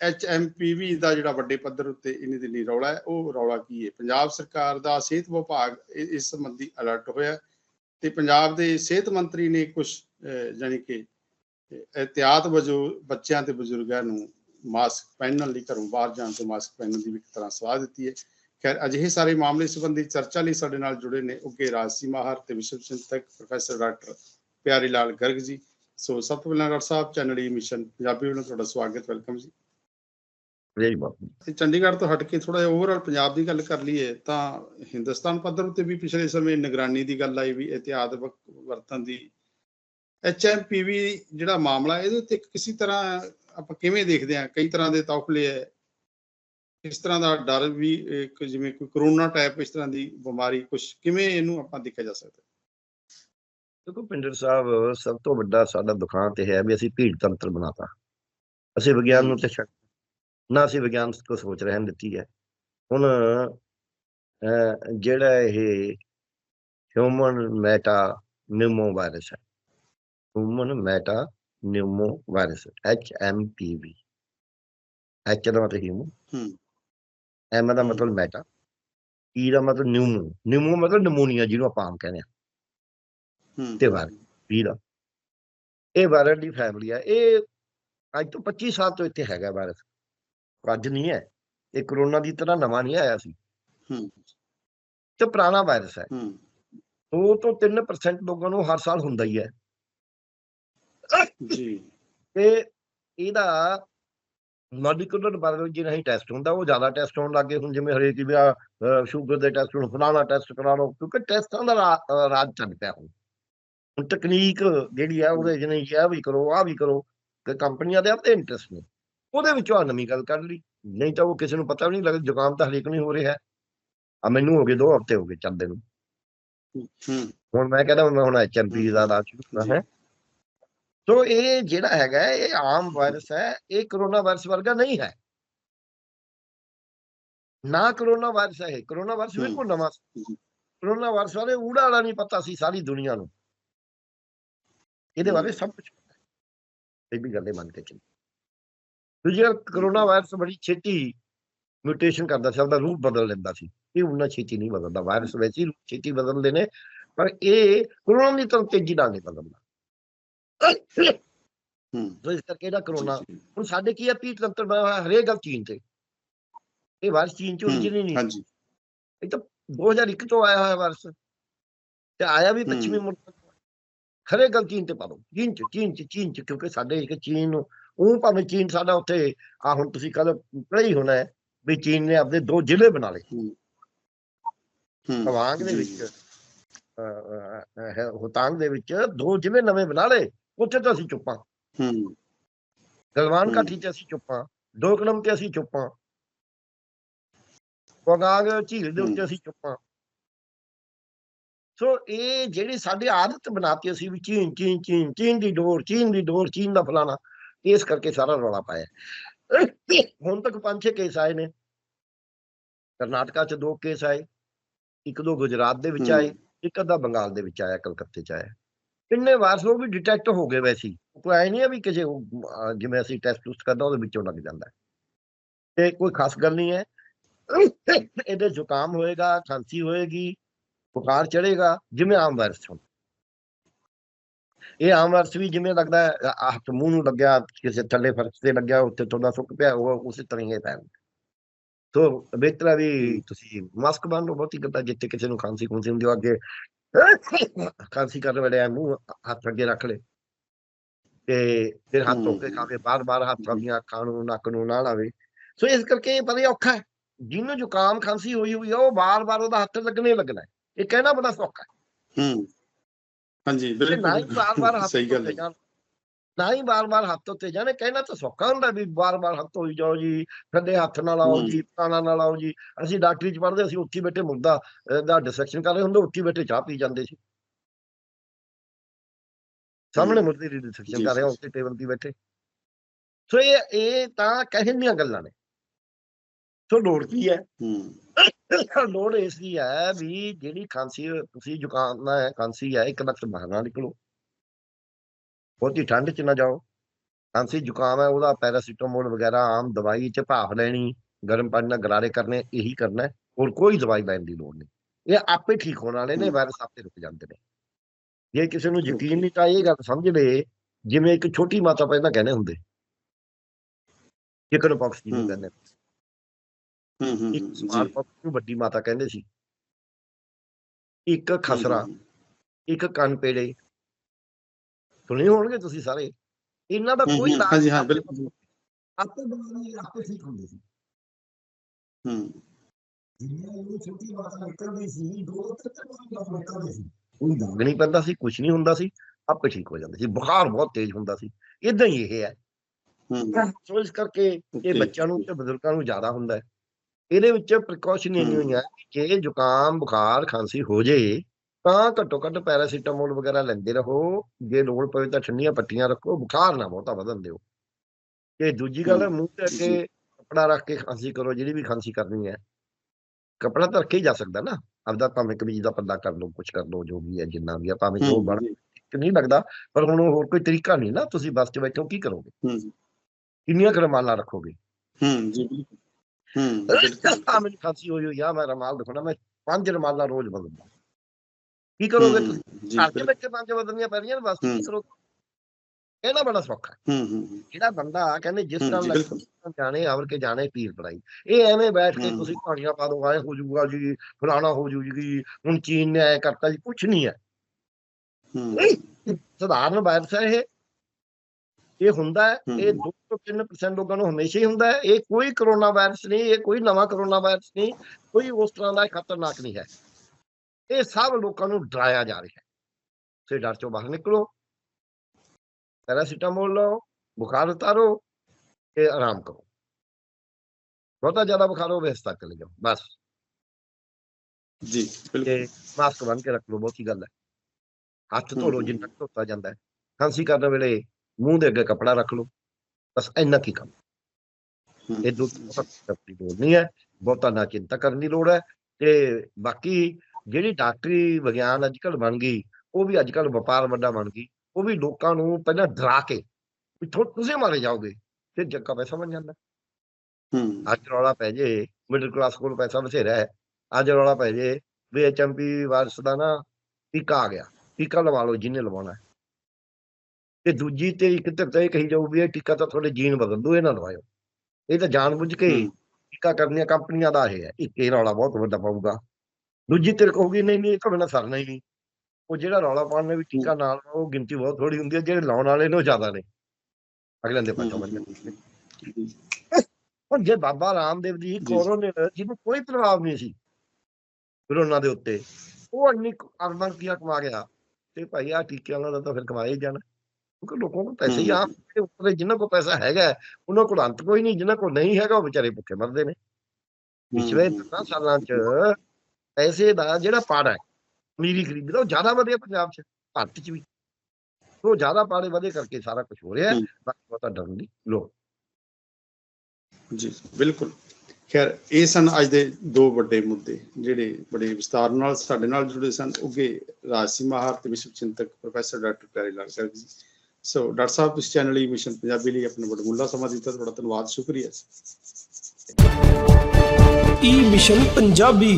ਐਚਐਮਪੀਵੀ ਦਾ ਜਿਹੜਾ ਵੱਡੇ ਪੱਧਰ ਉੱਤੇ ਇਹਨੇ ਦਿਨੀ ਰੌਲਾ ਹੈ ਉਹ ਰੌਲਾ ਕੀ ਹੈ? ਪੰਜਾਬ ਸਰਕਾਰ ਦਾ ਸਿਹਤ ਵਿਭਾਗ ਇਸ ਸੰਬੰਧੀ ਅਲਰਟ ਹੋਇਆ ਤੇ ਪੰਜਾਬ ਦੇ ਸਿਹਤ ਮੰਤਰੀ ਨੇ ਕੁਝ ਜਾਨੀ ਕਿ ਅਹ, ਇਹਤਿਆਤ ਵਜੋਂ ਬੱਚਿਆਂ ਤੇ ਬਜ਼ੁਰਗਾਂ ਨੂੰ ਮਾਸਕ ਪਹਿਨਣ ਲਈ ਘਰੋਂ ਬਾਹਰ ਜਾਣ ਤੋਂ ਮਾਸਕ ਪਹਿਨਣ ਦੀ ਵੀ ਇੱਕ ਤਰ੍ਹਾਂ ਸਲਾਹ ਦਿੱਤੀ ਹੈ। ਖੈਰ ਅਜਿਹੇ ਸਾਰੇ ਮਾਮਲੇ ਸੰਬੰਧੀ ਚਰਚਾ ਲਈ ਸਾਡੇ ਨਾਲ ਜੁੜੇ ਨੇ ਉੱਗੇ ਰਾਜਸੀ ਮਾਹਰ ਤੇ ਵਿਸ਼ਵ ਚਿੰਤਕ ਪ੍ਰੋਫੈਸਰ ਡਾਕਟਰ ਪਿਆਰੀ ਲਾਲ ਗਰਗ ਜੀ। ਸੋ ਸਭ ਤੋਂ ਪਹਿਲਾਂ doctor sahib channel E mission Punjabi ਵੱਲੋਂ ਤੁਹਾਡਾ ਸਵਾਗਤ ਵੈਲਕਮ ਜੀ। ਵੈਰੀ ਬਾਬੂ ਤੇ ਚੰਡੀਗੜ੍ਹ ਤੋਂ ਹਟ ਕੇ ਥੋੜਾ ਜਿਹਾ ਓਵਰਆਲ ਪੰਜਾਬ ਦੀ ਗੱਲ ਕਰ ਲਈਏ ਤਾਂ ਹਿੰਦੁਸਤਾਨ ਪੱਧਰ ਉੱਤੇ ਵੀ ਪਿਛਲੇ ਸਮੇਂ ਨਿਗਰਾਨੀ ਦੀ ਗੱਲ ਆਈ ਵੀ ਇਤਿਆਦ ਵਕ- ਵਰਤਨ ਦੀ। ਐਚਐਮਪੀਵੀ ਜਿਹੜਾ ਮਾਮਲਾ ਇਹਦੇ ਉੱਤੇ ਕਿਸੇ ਤਰ੍ਹਾਂ ਆਪਾਂ ਕਿਵੇਂ ਦੇਖਦੇ ਹਾਂ? ਕਈ ਤਰ੍ਹਾਂ ਦੇ ਤੌਖਲੇ ਹੈ। ਇਸ ਤਰ੍ਹਾਂ ਦਾ ਡਰ ਵੀ ਇੱਕ ਜਿਵੇਂ ਕੋਈ ਕਰੋਨਾ ਟਾਈਪ ਇਸ ਤਰ੍ਹਾਂ ਦੀ ਬਿਮਾਰੀ ਕੁਝ ਕਿਵੇਂ ਇਹਨੂੰ ਆਪਾਂ ਦੇਖਿਆ ਜਾ ਸਕਦਾ? ਦੇਖੋ ਪਿੰਡਰ ਸਾਹਿਬ ਸਭ ਤੋਂ ਵੱਡਾ ਸਾਡਾ ਦੁਖਾਂਤ ਇਹ ਹੈ ਵੀ ਅਸੀਂ ਭੀੜ ਤੰਤਰ ਬਣਾਤਾ। ਅਸੀਂ ਵਿਗਿਆਨ ਨੂੰ ਤੇ ਛੱਡ ਨਾ ਅਸੀਂ ਵਿਗਿਆਨ ਕੋ ਸੋਚ ਰਹਿਣ ਦਿੱਤੀ ਹੈ। ਹੁਣ ਜਿਹੜਾ ਇਹ ਹਿਊਮਨ ਮੈਟਾ ਨਿਊਮੋ ਵਾਇਰਸ ਹੈ। Human metapneumovirus H M P V H ਦਾ ਮਤਲਬ ਹਿਊਮਨ ਹੂੰ। ਐਮ ਦਾ ਮਤਲਬ ਮੈਟਾ ਈ ਦਾ ਮਤਲਬ ਨਿਊਮੋ ਨਿਊਮੋ ਮਤਲਬ ਨਮੂਨੀਆ ਜਿਹਨੂੰ ਆਪਾਂ ਆਮ ਕਹਿੰਦੇ ਹਾਂ। ਹੂੰ। ਤੇ ਵਾਇਰਸ ਵੀ ਦਾ। ਇਹ ਵਾਇਰਸ ਦੀ ਫੈਮਿਲੀ ਆ। ਇਹ ਅੱਜ ਤੋਂ 25 ਸਾਲ ਤੋਂ ਇੱਥੇ ਹੈਗਾ ਵਾਇਰਸ ਅੱਜ ਨਹੀਂ ਹੈ। ਇਹ ਕਰੋਨਾ ਦੀ ਤਰ੍ਹਾਂ ਨਵਾਂ ਨਹੀਂ ਆਇਆ ਸੀ। ਹੂੰ। ਤੇ ਪੁਰਾਣਾ ਵਾਇਰਸ ਹੈ। ਹੂੰ। 2 ਤੋਂ 3% ਲੋਕਾਂ ਨੂੰ ਹਰ ਸਾਲ ਹੁੰਦਾ ਹੀ ਹੈ। ਜੀ। ਤੇ ਇਹਦਾ ਮੈਡੀਕਲ ਬਾਇਓਲੋਜੀ ਰਾਹੀਂ ਟੈਸਟ ਹੁੰਦਾ ਉਹ ਜ਼ਿਆਦਾ ਟੈਸਟ ਹੋਣ ਲੱਗੇ ਹੁਣ ਜਿਵੇਂ ਹਰੇਕ ਵੀ ਆ ਸ਼ੂਗਰ ਦੇ ਟੈਸਟ ਹੁਣ ਫਲਾਣਾ ਟੈਸਟ ਕਰਾ ਲਓ ਕਿਉਂਕਿ ਟੈਸਟਾਂ ਦਾ ਰਾਜ ਚੱਲ ਪਿਆ ਹੁਣ। ਹੁਣ ਤਕਨੀਕ ਜਿਹੜੀ ਆ ਉਹਦੇ ਜਿਹਨੇ ਇਹ ਵੀ ਕਰੋ ਆ ਵੀ ਕਰੋ ਕਿ ਕੰਪਨੀਆਂ ਦੇ ਆਪਣੇ ਇੰਟਰਸਟ ਨੇ। ਉਹਦੇ ਵਿੱਚੋਂ ਆ ਨਵੀਂ ਗੱਲ ਕੱਢ ਲਈ। ਨਹੀਂ ਤਾਂ ਉਹ ਕਿਸੇ ਨੂੰ ਪਤਾ ਵੀ ਨਹੀਂ ਲੱਗਦਾ ਜ਼ੁਕਾਮ ਤਾਂ ਹਰੇਕ ਨੂੰ ਹੀ ਰਿਹਾ ਆ ਮੈਨੂੰ ਹੋ ਗਏ 2 ਹਫ਼ਤੇ ਹੋ ਗਏ ਚੱਲਦੇ ਨੂੰ। ਹੁਣ ਮੈਂ ਕਹਿੰਦਾ ਮੈਂ ਹੁਣ ਐਚਐਮਪੀ ਦਾ ਸ਼ੁਰੂ ਕਰਨਾ ਹੈ। ਸੋ ਇਹ ਜਿਹੜਾ ਹੈਗਾ ਇਹ ਆਮ ਵਾਇਰਸ ਹੈ ਇਹ ਕਰੋਨਾ ਵਾਇਰਸ ਵਰਗਾ ਨਹੀਂ ਹੈ। ਨਾ ਕਰੋਨਾ ਵਾਇਰਸ ਹੈ ਕਰੋਨਾ ਵਾਇਰਸ। ਬਿਲਕੁਲ ਨਵਾਂ। ਕਰੋਨਾ ਵਾਇਰਸ ਬਾਰੇ ਊੜਾ ਵਾਲਾ ਨਹੀਂ ਪਤਾ ਸੀ ਸਾਰੀ ਦੁਨੀਆ ਨੂੰ। ਇਹਦੇ ਬਾਰੇ ਸਭ ਕੁਝ ਪਤਾ ਹੈ। ਇਹ ਵੀ ਗੱਲੇ ਮੰਨ ਕੇ ਚੱਲ। ਦੂਜੀ ਗੱਲ ਕਰੋਨਾ ਵਾਇਰਸ ਬੜੀ ਛੇਤੀ ਮਿਊਟੇਸ਼ਨ ਕਰਦਾ ਸੀ ਉਹਦਾ ਰੂਪ ਬਦਲ ਲੈਂਦਾ ਸੀ। ਇਹ ਉਹਨਾਂ ਛੇਤੀ ਨਹੀਂ ਬਦਲਦਾ ਵਾਇਰਸ ਵੈਸੇ ਹੀ ਛੇਤੀ ਬਦਲਦੇ ਨੇ ਪਰ ਇਹ ਕਰੋਨਾ ਦੀ ਤਰ੍ਹਾਂ ਤੇਜ਼ੀ ਨਾਲ ਨਹੀਂ ਬਦਲਦਾ। ਹੂੰ। ਇਸ ਕਰਕੇ ਇਹਦਾ ਕਰੋਨਾ ਹੁਣ ਸਾਡੇ ਕੀ ਹੈ ਪੀਟ ਤੰਤਰ ਬਣਾਇਆ ਹਰੇਕ ਗੱਲ ਚੀਨ ਤੇ। ਇਹ ਵਾਇਰਸ ਚੀਨ ਚ ਹੀ ਨਹੀਂ। ਹਾਂਜੀ। ਇਹ ਤਾਂ 2001 ਤੋਂ ਆਇਆ ਹੋਇਆ ਵਾਇਰਸ ਤੇ ਆਇਆ ਵੀ। ਪੱਛਮੀ ਮੁਲਕ। ਤੋਂ ਹਰੇਕ ਗੱਲ ਚੀਨ ਤੇ ਪਾ ਦੋ ਚੀਨ ਚ ਚੀਨ ਚ ਚੀਨ ਚ ਕਿਉਂਕਿ ਸਾਡੇ ਇੱਕ ਚੀਨ ਨੂੰ ਉਹ ਭਾਵੇਂ ਚੀਨ ਸਾਡਾ ਉੱਥੇ ਆ ਹੁਣ ਤੁਸੀਂ ਕੱਲ ਪੜ੍ਹੀ ਹੋਣਾ ਵੀ ਚੀਨ ਨੇ ਆਪਣੇ ਦੋ ਜ਼ਿਲ੍ਹੇ ਬਣਾ ਲਏ। ਤਵਾਂਗ ਦੇ ਵਿੱਚ ਹੁਤਾਂਗ ਦੇ ਵਿੱਚ ਦੋ ਜ਼ਿਲ੍ਹੇ ਨਵੇਂ ਬਣਾ ਲਏ ਉੱਥੇ ਤਾਂ ਅਸੀਂ ਚੁੱਪਾਂ ਹੂੰ। ਗਲਵਾਨ। ਘਾਟੀ ਤੇ ਅਸੀਂ ਚੁੱਪਾਂ ਡੋਕਲਮ ਤੇ ਅਸੀਂ ਚੁੱਪਾਂ ਪਗਾਗ ਝੀਲ ਦੇ ਉੱਤੇ। ਅਸੀਂ ਚੁੱਪਾਂ ਸੋ ਇਹ ਜਿਹੜੀ ਸਾਡੀ ਆਦਤ ਬਣਾਤੀ ਅਸੀਂ ਵੀ ਚੀਨ ਚੀਨ ਚੀਨ ਚੀਨ ਦੀ ਡੋਰ ਚੀਨ ਦੀ ਡੋਰ ਚੀਨ ਦਾ ਫਲਾਣਾ ਇਸ ਕਰਕੇ ਸਾਰਾ ਰੌਲਾ ਪਾਇਆ ਹੁਣ ਤੱਕ ਪੰਜ ਛੇ ਕੇਸ ਆਏ ਨੇ ਕਰਨਾਟਕਾ ਚ ਦੋ ਕੇਸ ਆਏ ਇੱਕ ਦੋ ਗੁਜਰਾਤ ਦੇ ਵਿੱਚ। ਆਏ ਇੱਕ ਅੱਧਾ ਬੰਗਾਲ ਦੇ ਵਿੱਚ ਆਇਆ ਕਲਕੱਤੇ ਚ ਆਇਆ ਕਿੰਨੇ ਵਾਰ ਸੋ ਵੀ ਡਿਟੈਕਟ ਹੋ ਗਏ ਵੈਸੇ। ਕੋਈ ਐ ਨਹੀਂ ਹੈ ਵੀ ਕਿਸੇ ਉਹ, ਜਿਵੇਂ ਅਸੀਂ ਟੈਸਟ ਟੂਸਟ ਕਰਦਾ ਉਹਦੇ ਵਿੱਚੋਂ ਲੱਗ ਜਾਂਦਾ। ਤੇ ਕੋਈ ਖਾਸ ਗੱਲ ਨਹੀਂ ਹੈ ਇਹਦੇ ਜ਼ੁਕਾਮ ਹੋਏਗਾ ਖਾਂਸੀ ਹੋਏਗੀ ਬੁਖਾਰ ਚੜੇਗਾ ਜਿਵੇਂ ਆਮ ਵਾਇਰਸ ਹੁੰਦਾ ਇਹ ਆਮ ਵਾਇਰਸ ਵੀ ਜਿਵੇਂ ਲੱਗਦਾ ਹੈ, ਹੱਥ ਮੂੰਹ ਨੂੰ ਲੱਗਿਆ ਕਿਸੇ ਥੱਲੇ ਫਰਸ਼ ਤੇ ਲੱਗਿਆ ਉੱਥੇ ਥੋੜਾ ਸੁੱਕ ਪਿਆ ਉਹ ਉਸੇ ਤਰ੍ਹਾਂ ਹੀ ਪੈਣ ਸੋ ਬਿਹਤਰ ਹੈ ਵੀ ਤੁਸੀਂ ਮਾਸਕ ਬੰਨੋ ਬਹੁਤੀ ਗੱਲਾਂ ਜਿੱਥੇ ਕਿਸੇ ਨੂੰ ਖਾਂਸੀ ਖੁੰਸੀ ਹੁੰਦੀ ਉਹ ਅੱਗੇ ਖਾਂਸੀ ਕਰਨ ਵੇਲੇ ਮੂੰਹ ਹੱਥ ਅੱਗੇ ਰੱਖ ਲੈ ਤੇ ਫਿਰ ਹੱਥ ਧੋ ਕੇ। ਖਾਵੇ ਬਾਰ-ਬਾਰ ਹੱਥ ਆਪਣੀਆਂ ਅੱਖਾਂ ਨੂੰ ਨੱਕ ਨੂੰ ਨਾ ਲਾਵੇ। ਸੋ ਇਸ ਕਰਕੇ ਪਰ ਇਹ ਔਖਾ ਹੈ। ਜਿਹਨੂੰ ਜ਼ੁਕਾਮ ਖਾਂਸੀ ਹੋਈ ਹੋਈ ਆ ਉਹ ਬਾਰ-ਬਾਰ ਉਹਦਾ ਹੱਥ ਲੱਗਣੇ ਹੀ ਲੱਗਣਾ ਹੈ। ਇਹ ਕਹਿਣਾ ਬੜਾ ਸੌਖਾ ਹੈ। ਹੂੰ। ਹਾਂਜੀ ਨਾ ਹੀ ਬਾਰ-ਬਾਰ ਬਿਲਕੁਲ। ਹੱਥ ਸਹੀ ਗੱਲ ਹੈ। ਨਾ ਹੀ ਬਾਰ-ਬਾਰ ਹੱਥ ਧੋਤੇ ਜਾਣੇ ਕਹਿਣਾ ਤਾਂ ਸੌਖਾ ਹੁੰਦਾ ਵੀ ਬਾਰ-ਬਾਰ ਹੱਥ ਧੋਈ ਜਾਓ ਜੀ ਠੰਡੇ ਹੱਥ ਨਾਲ ਆਓ। ਜੀ ਪਾਣਾ ਨਾਲ ਆਓ ਜੀ। ਅਸੀਂ ਡਾਕਟਰੀ ਚ ਪੜ੍ਹਦੇ ਅਸੀਂ ਹੀ ਬੈਠੇ ਮੁਰਦਾ ਦਾ ਡਿਸੈਕਸ਼ਨ ਕਰ ਰਹੇ ਹੁੰਦੇ ਹੀ ਬੈਠੇ ਚਾਹ ਪੀ ਜਾਂਦੇ ਸੀ। ਸਾਹਮਣੇ ਹਮ। ਮੁਰਦੇ ਦੀ ਡਿਸੈਕਸ਼ਨ ਕਰ ਰਹੇ ਉੱਥੇ ਟੇਬਲ ਤੇ ਬੈਠੇ। ਸੋ ਇਹ ਇਹ ਤਾਂ ਕਹਿਣ ਦੀਆਂ ਗੱਲਾਂ ਨੇ। ਸੋ ਲੋੜ ਕੀ ਹੈ? ਹੂੰ। ਲੋੜ ਇਸ ਦੀ ਹੈ ਵੀ ਜਿਹੜੀ ਖਾਂਸੀ ਤੁਸੀਂ ਜ਼ੁਕਾਮ ਹੈ ਖਾਂਸੀ ਹੈ ਇੱਕ ਲੱਖ ਬਾਹਰ ਨਾ ਨਿਕਲੋ ਬਹੁਤੀ ਠੰਡ ਚ ਨਾ ਜਾਓ ਖਾਂਸੀ ਜ਼ੁਕਾਮ ਹੈ ਉਹਦਾ ਪੈਰਾਸੀਟਾਮੋਲ ਵਗੈਰਾ ਆਮ ਦਵਾਈ ਚ ਭਾਫ ਲੈਣੀ ਗਰਮ ਪਾਣੀ ਨਾਲ ਗਰਾਰੇ ਕਰਨੇ ਇਹੀ ਕਰਨਾ ਹੈ। ਹੋਰ ਕੋਈ ਦਵਾਈ ਲੈਣ ਦੀ ਲੋੜ ਨਹੀਂ ਇਹ ਆਪੇ ਠੀਕ ਹੋਣ ਵਾਲੇ ਨੇ। ਵਾਇਰਸ ਆਪੇ ਰੁਕ ਜਾਂਦੇ ਨੇ ਜੇ ਕਿਸੇ ਨੂੰ ਯਕੀਨ ਨਹੀਂ ਤਾਂ ਇਹ ਗੱਲ ਸਮਝ ਲੈ ਜਿਵੇਂ ਇੱਕ ਛੋਟੀ ਮਾਤਾ ਪਹਿਲਾਂ ਕਹਿੰਦੇ ਹੁੰਦੇ ਚਿਕਨ ਪਾਕਸ ਜਿਹਨੂੰ। ਕਹਿੰਦੇ ਹੂੰ ਹੂੰ ਇੱਕ ਪਾਕਸ ਨੂੰ ਵੱਡੀ ਮਾਤਾ ਕਹਿੰਦੇ ਸੀ। ਇੱਕ ਖਸਰਾ ਇੱਕ ਕੰਨ ਪੇੜੇ। ਸੁਣੇ ਹੋਣਗੇ ਤੁਸੀਂ ਸਾਰੇ? ਇਹਨਾਂ ਦਾ ਕੋਈ ਹੂੰ, ਇਲਾਜ ਹਾਂਜੀ, ਹਾਂ, ਬਿਲਕੁਲ। ਆਪੇ ਬਿਮਾਰੀ ਆਪੇ ਠੀਕ ਹੁੰਦੀ ਸੀ। ਹੂੰ। ਜਿੰਨੇ ਇਹ ਛੋਟੀ ਬਾਤ ਨਿਕਲਦੀ ਸੀ ਦੋ ਤਿੰਨ ਬਾਤ ਨਿਕਲਦੀ ਸੀ ਕੋਈ ਦੰਗ ਨਹੀਂ ਪੈਂਦਾ ਸੀ ਕੁਝ ਨਹੀਂ ਹੁੰਦਾ ਸੀ ਆਪੇ ਠੀਕ ਹੋ ਜਾਂਦੇ ਸੀ ਬੁਖਾਰ ਬਹੁਤ ਤੇਜ਼ ਹੁੰਦਾ ਸੀ। ਇਦਾਂ ਹੀ ਇਹ ਹੈ। ਹੂੰ। ਸੋ ਇਸ ਕਰਕੇ ਇਹ ਬੱਚਿਆਂ ਨੂੰ ਤੇ ਬਜ਼ੁਰਗਾਂ ਨੂੰ ਜ਼ਿਆਦਾ ਹੁੰਦਾ ਹੈ। ਇਹਦੇ ਵਿੱਚ ਪ੍ਰੀਕਾਸ਼ਨ ਇੰਨੀ। ਹੋਈਆਂ ਕਿ ਜ਼ੁਕਾਮ ਬੁਖਾਰ ਖਾਂਸੀ ਹੋ ਜੇ ਤਾਂ ਘੱਟੋ ਘੱਟ ਪੈਰਾਸੀਟਾਮੋਲ ਵਗੈਰਾ ਲੈਂਦੇ ਰਹੋ। ਜੇ ਲੋੜ ਪਵੇ ਤਾਂ ਠੰਡੀਆਂ ਪੱਟੀਆਂ ਰੱਖੋ ਬੁਖਾਰ ਨਾ ਬਹੁਤਾ ਵਧਣ ਦਿਓ। ਤੇ ਦੂਜੀ ਗੱਲ ਮੂੰਹ ਤੇ ਅੱਗੇ ਕੱਪੜਾ ਰੱਖ ਕੇ ਖਾਂਸੀ ਕਰੋ ਜਿਹੜੀ ਵੀ ਖਾਂਸੀ ਕਰਨੀ ਹੈ। ਕੱਪੜਾ ਤਾਂ ਰੱਖਿਆ ਜਾ ਸਕਦਾ ਨਾ। ਆਪਦਾ ਭਾਵੇਂ ਕਮੀਜ਼ ਦਾ ਪੱਲਾ ਕਰ ਲਓ ਕੁਝ ਕਰ ਲਓ ਜੋ ਵੀ ਹੈ ਜਿੰਨਾ ਵੀ ਹੈ ਭਾਵੇਂ ਜੋ ਜੀ, ਨਹੀਂ ਲੱਗਦਾ ਪਰ ਹੁਣ ਹੋਰ ਕੋਈ ਤਰੀਕਾ ਨਹੀਂ ਨਾ ਤੁਸੀਂ ਬੱਸ 'ਚ ਬੈਠੋ ਕੀ ਕਰੋਗੇ? ਹੂੰ ਕਿੰਨੀਆਂ ਕੁ ਰੁਮਾਲਾਂ ਰੱਖੋਗੇ? ਹੂੰ ਜੀ ਬਿਲਕੁਲ। ਹੂੰ ਮੈਨੂੰ ਖਾਂਸੀ ਹੋਈ ਹੋਈ ਆ ਮੈਂ ਰਮਾਲ ਦਿਖਾਉਣਾ ਮੈਂ ਪੰਜ ਰਮਾਲਾਂ ਰੋਜ਼ ਬਦਲਦਾ ਕੀ ਕਰੋਗੇ ਤੁਸੀਂ ਘਰ ਦੇ। ਵਿੱਚ ਪੰਜ ਬਦਲਣੀਆਂ ਪੈਣੀਆਂ ਨੇ ਬਸ ਕੀ ਹੂੰ। ਕਰੋ ਇਹ ਨਾ ਬੜਾ ਸੌਖਾ ਹੈ। ਹੂੰ ਜਿਹੜਾ ਬੰਦਾ ਕਹਿੰਦੇ ਜਿਸ ਬਿਲਕੁਲ। ਜਾਣੇ ਆਵਰ ਕੇ ਜਾਣੇ ਪੀਰ ਪੜਾਈ ਇਹ ਐਵੇਂ ਬੈਠ ਕੇ। ਤੁਸੀਂ ਕਹਾਣੀਆਂ ਪਾ ਦੋ ਆਏ ਹੋ ਜਾਊਗਾ ਜੀ ਫਲਾਣਾ ਹੋ ਜਾਊਗੀ ਹੁਣ ਚੀਨ ਨੇ ਐ ਕਰਤਾ ਜੀ ਕੁਝ ਨਹੀਂ ਹੈ ਹੂੰ ਸਧਾਰਨ ਵਾਇਰਸ ਹੈ ਇਹ ਇਹ ਹੁੰਦਾ ਹੈ ਇਹ ਹੂੰ। 2 ਤੋਂ 3% ਲੋਕਾਂ ਨੂੰ ਹਮੇਸ਼ਾ ਹੀ ਹੁੰਦਾ ਹੈ ਇਹ ਕੋਈ ਕਰੋਨਾ ਵਾਇਰਸ ਨਹੀਂ ਇਹ ਕੋਈ ਨਵਾਂ ਕਰੋਨਾ ਵਾਇਰਸ ਨਹੀਂ ਕੋਈ ਉਸ ਤਰ੍ਹਾਂ ਦਾ ਖਤਰਨਾਕ ਨਹੀਂ ਹੈ। ਇਹ ਸਭ ਲੋਕਾਂ ਨੂੰ ਡਰਾਇਆ ਜਾ ਰਿਹਾ ਹੈ। ਸੇ ਡਰ ਚੋਂ ਬਾਹਰ ਨਿਕਲੋ। ਪੈਰਾਸੀਟਾਮੋਲ ਲਓ ਬੁਖਾਰ ਉਤਾਰੋ ਤੇ ਆਰਾਮ ਕਰੋ। ਬਹੁਤਾ ਜ਼ਿਆਦਾ ਬੁਖਾਰ ਹੋਵੇ ਹਸਪਤਾਲ ਚਲੇ ਜਾਓ ਬਸ। ਜੀ ਬਿਲਕੁਲ। ਮਾਸਕ ਬੰਨ ਕੇ ਰੱਖ ਲਓ ਬਹੁਤੀ ਗੱਲ ਹੈ। ਹੱਥ ਧੋ ਲਓ। ਜਿੰਨਾ ਧੋਤਾ ਜਾਂਦਾ ਹੈ। ਖਾਂਸੀ ਕਰਨ ਵੇਲੇ ਮੂੰਹ ਦੇ ਅੱਗੇ ਕੱਪੜਾ ਰੱਖ ਲਓ। ਬਸ ਇੰਨਾ ਕੀ ਕੰਮ। ਇਹ ਦੋ ਦੀ ਲੋੜ ਨਹੀਂ ਹੈ ਬਹੁਤਾ ਨਾ ਚਿੰਤਾ ਕਰਨ ਦੀ ਲੋੜ ਹੈ ਤੇ ਬਾਕੀ ਜਿਹੜੀ ਡਾਕਟਰੀ ਵਿਗਿਆਨ ਅੱਜ ਕੱਲ੍ਹ ਬਣ ਗਈ ਉਹ ਵੀ ਅੱਜ ਕੱਲ੍ਹ ਵਪਾਰ ਵੱਡਾ ਬਣ ਗਈ ਉਹ ਵੀ ਲੋਕਾਂ ਨੂੰ ਪਹਿਲਾਂ ਡਰਾ ਕੇ ਵੀ ਤੁਸੀਂ ਮਾਰੇ ਜਾਓਗੇ ਫਿਰ ਜੱਗਾ ਪੈਸਾ ਬਣ ਜਾਂਦਾ। ਹੂੰ ਅੱਜ ਰੌਲਾ ਪੈ ਜੇ ਮਿਡਲ ਕਲਾਸ ਕੋਲ ਪੈਸਾ ਬਥੇਰਾ ਹੈ ਅੱਜ ਰੌਲਾ ਪੈ ਜੇ ਵੀ ਐਚਐਮਪੀ ਵਾਇਰਸ ਦਾ ਨਾ ਟੀਕਾ ਆ ਗਿਆ ਟੀਕਾ ਲਵਾ ਲਓ ਜਿਹਨੇ ਲਵਾਉਣਾ। ਤੇ ਦੂਜੀ ਤੇ ਇੱਕ ਧਿਰ ਤਾਂ ਇਹ ਕਹੀ ਜਾਊ ਵੀ ਇਹ ਟੀਕਾ ਤਾਂ ਤੁਹਾਡੇ ਜੀਨ ਬਦਲ ਦੂ ਇਹ ਨਾ ਲਵਾਇਓ ਇਹ ਤਾਂ ਜਾਣਬੁੱਝ ਕੇ ਟੀਕਾ ਕਰਨੀਆਂ ਕੰਪਨੀਆਂ ਦਾ ਇਹ ਹੈ ਇੱਕ ਇਹ ਰੌਲਾ ਬਹੁਤ ਵੱਡਾ ਪਾਊਗਾ। ਦੂਜੀ ਧਿਰ ਕਹੂਗੀ ਨਹੀਂ ਨਹੀਂ ਇਹ ਤਾਂ ਬਿਨਾਂ ਸਰਨਾ ਹੀ ਨਹੀਂ। ਉਹ ਜਿਹੜਾ ਰੌਲਾ ਪਾਉਣ ਨੇ ਵੀ ਟੀਕਾ ਨਾਲ ਉਹ ਗਿਣਤੀ ਬਹੁਤ ਥੋੜੀ ਹੁੰਦੀ ਹੈ ਜਿਹੜੇ ਲਾਉਣ ਵਾਲੇ ਨੇ ਉਹ ਜ਼ਿਆਦਾ ਨੇ। ਅਗਲੇ ਦੇ ਪਾਸੋਂ ਬੰਦੇ ਹੁਣ ਜੇ ਬਾਬਾ ਰਾਮਦੇਵ ਜੀ। ਕੋਰੋਨੇ ਜਿਹਨੂੰ ਕੋਈ ਪ੍ਰਭਾਵ ਨਹੀਂ ਸੀ ਕਰੋਨਾ ਦੇ ਉੱਤੇ। ਉਹ ਇੰਨੀ ਅਰਬਾਂ ਰੁਪਇਆ ਕਮਾ ਗਿਆ ਤੇ ਭਾਈ ਆ ਟੀਕਿਆਂ ਵਾਲਾ ਤਾਂ ਫਿਰ ਹੀ ਜਾਣਾ। ਕਿਉਂਕਿ ਲੋਕਾਂ ਕੋਲ ਪੈਸੇ ਹੀ ਆ ਜਿਹੜੇ ਉੱਪਰ ਜਿਨ੍ਹਾਂ ਕੋਲ ਪੈਸਾ ਹੈਗਾ ਹੈ, ਉਹਨਾਂ ਕੋਲ ਅੰਤ ਕੋਈ ਨਹੀਂ ਜਿਨ੍ਹਾਂ ਕੋਲ ਨਹੀਂ ਹੈਗਾ ਉਹ ਵਿਚਾਰੇ ਭੁੱਖੇ ਮਰਦੇ ਨੇ। ਪਿਛਲੇ ਹੂੰ, 10 ਸਾਲਾਂ 'ਚ ਪੈਸੇ ਦਾ ਜਿਹੜਾ ਪਾੜਾ ਹੈ ਅਮੀਰੀ ਖਰੀਦ ਦਾ ਉਹ ਜ਼ਿਆਦਾ ਵਧਿਆ ਪੰਜਾਬ 'ਚ ਭਾਰਤ 'ਚ ਵੀ। ਉਹ ਜ਼ਿਆਦਾ ਪਾੜੇ ਵਧੇ ਕਰਕੇ ਸਾਰਾ ਕੁਝ ਹੋ ਰਿਹਾ ਹੈ। ਬਾਕੀ ਬਹੁਤਾ ਡਰਨ ਦੀ ਲੋੜ ਜੀ ਬਿਲਕੁਲ। ਖੈਰ ਇਹ ਸਨ ਅੱਜ ਦੇ ਦੋ ਵੱਡੇ ਮੁੱਦੇ ਜਿਹੜੇ ਬੜੇ ਵਿਸਤਾਰ ਨਾਲ ਸਾਡੇ ਨਾਲ ਜੁੜੇ ਸਨ। ਉਗੇ ਰਾਜਸੀ ਮਾਹਰ ਤੇ ਵਿਸ਼ਵ ਚਿੰਤਕ ਪ੍ਰੋਫੈਸਰ ਡਾਕਟਰ ਪਿਆਰੀ ਲਾਲ ਸਾਹਿਬ ਜੀ। ਸੋ ਡਾਕਟਰ ਸਾਹਿਬ ਇਸ ਚੈਨਲ ਲਈ ਮਿਸ਼ਨ ਪੰਜਾਬੀ ਲਈ ਆਪਣਾ ਬੜਗੁੱਲਾ ਸਮਾਂ ਦਿੱਤਾ ਤੁਹਾਡਾ ਧੰਨਵਾਦ ਸ਼ੁਕਰੀਆ ਈ ਮਿਸ਼ਨ ਪੰਜਾਬੀ